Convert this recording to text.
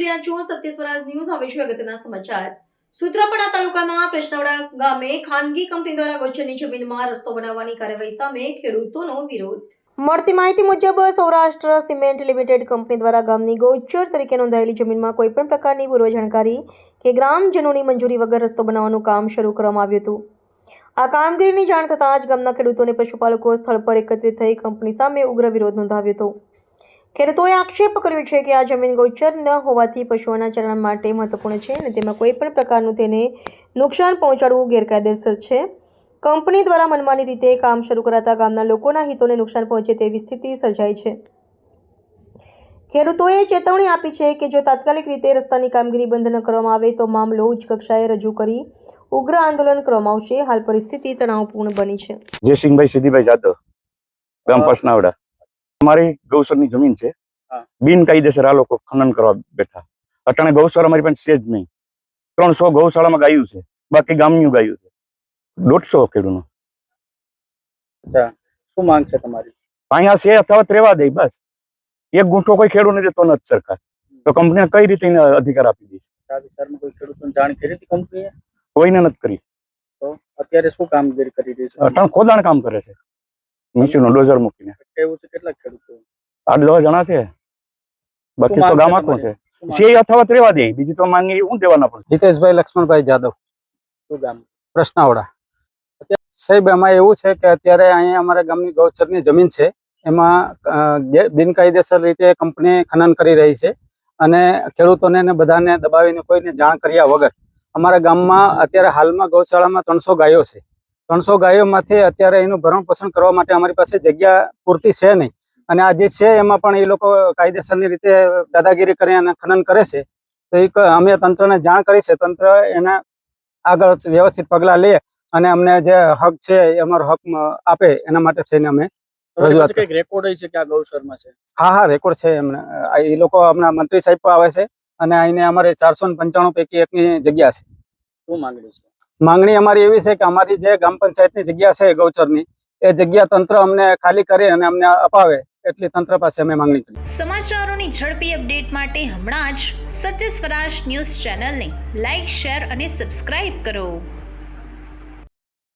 રહ્યા છો સત્ય સ્વરાજ ન્યૂઝ, હવે છે અગત્યના સમાચાર? સૂત્રાપાડા તાલુકાના કૃષ્ણવડા ગામે ખાનગી કંપની દ્વારા ગોચરની જમીનમાં રસ્તો બનાવવાની કાર્યવાહી સામે ખેડૂતોનો વિરોધ. મળતી માહિતી મુજબ સૌરાષ્ટ્ર સિમેન્ટ લિમિટેડ કંપની દ્વારા ગામની ગોચર તરીકે નોંધાયેલી જમીનમાં કોઈપણ પ્રકારની પૂર્વ જાણકારી કે ગ્રામજનોની મંજૂરી વગર રસ્તો બનાવવાનું કામ શરૂ કરવામાં આવ્યું હતું. આ કામગીરીની જાણ થતાં જ ગામના ખેડૂતો અને પશુપાલકો સ્થળ પર એકત્રિત થઈ કંપની સામે ઉગ્ર વિરોધ નોંધાવ્યો હતો. ખેડૂતોએ આક્ષેપ કર્યો છે કે આ જમીન ગોચર ન હોવાથી પશુઓના ચરણ માટે મહત્વપૂર્ણ છે અને તેમાં કોઈ પણ પ્રકારનું તેને નુકસાન પહોંચાડવું ગેરકાયદેસર છે. કંપની દ્વારા મનમાની રીતે કામ શરૂ કરાતા ગામના લોકોના હિતોને નુકસાન પહોંચે તેવી સ્થિતિ સર્જાઈ છે. ખેડૂતોએ ચેતવણી આપી છે કે જો તાત્કાલિક રીતે રસ્તાની કામગીરી બંધ ન કરવામાં આવે તો મામલો ઉચ્ચ કક્ષાએ રજૂ કરી ઉગ્ર આંદોલન કરવામાં આવશે. હાલ પરિસ્થિતિ તણાવપૂર્ણ બની છે. જયસિંહભાઈ સિદ્ધિભાઈ જાદવ ગામ પસનાવડા. અમારી ગૌસરની જમીન છે. બિનકાયદેસર આ લોકો ખનન કરવા બેઠા. અટાણે ગૌશાળા અમારી પાસે છે જ નહીં. ત્રણસો ગૌશાળામાં ગાયું છે. બાકી ગામનું ગાયું છે. દોઢસો ખેડૂનો શું માંગ છે તમારી? અહીંયા છે અથવા રહેવા દે બસ. એક ગુંઠો કોઈ ખેડૂને દેતો નથી સરકાર. તો કંપનીને કઈ રીતે એને અધિકાર આપી દે છે કોઈને નથી કરી. તો અત્યારે શું કામગીરી કરી રહી છે? અટાણ ખોદાણ કામ કરે છે. મશીનો ડોઝર મૂકીને. કેવું છે કેટલા ખેડૂતો? આઠ દસ જણા છે. બાકી તો ગામ આખો છે. છે અથવા રહેવા દે. બીજી તો માંગી હું દેવાના પણ હિતેશભાઈ લક્ષ્મણભાઈ જાદવ. પ્રશ્નાવડા. સાહેબ એમાં એવું છે કે અત્યારે અહીંયા અમારા ગામની ગૌચરની જમીન છે. એમાં બિનકાયદેસર રીતે કંપની ખનન કરી રહી છે અને ખેડૂતોને ને બધાને દબાવીને કોઈને જાણ કર્યા વગર. અમારા ગામમાં અત્યારે હાલમાં ગૌશાળામાં ત્રણસો ગાયો છે. ત્રણસો ગાયોમાંથી અત્યારે એનું ભરણ પોષણ કરવા માટે અમારી પાસે જગ્યા પૂરતી છે નહીં. અને આ જે છે એમાં પણ એ લોકો કાયદેસરની રીતે દાદાગીરી કરી અને ખનન કરે છે. તો એક અમે તંત્રને જાણ કરી છે. તંત્ર એના આગળ વ્યવસ્થિત પગલાં લે અને અમને જે હક છે એ અમારો હક આપે એના માટે થઈને અમે રજૂઆત રેકોર્ડ છે કે આ ગૌશરમાં છે? હા હા રેકોર્ડ છે એમને. એ લોકો હમણાં મંત્રી સાહેબ પણ આવે છે અને અહીંને અમારે ચારસો પંચાણું પૈકી એકની જગ્યા છે. શું માંગણી છે? માંગણી અમારી એવી છે કે અમારી જે ગ્રામ પંચાયતની જગ્યા છે ગૌચરની, એ જગ્યા તંત્ર અમને ખાલી કરે અને અમને અપાવે એટલી તંત્ર પાસે અમે માંગણી કરી સમાચારોની ઝડપી અપડેટ માટે હમણાં જ સત્ય સ્વરાજ ન્યૂઝ ચેનલને લાઇક શેર અને સબસ્ક્રાઇબ કરો.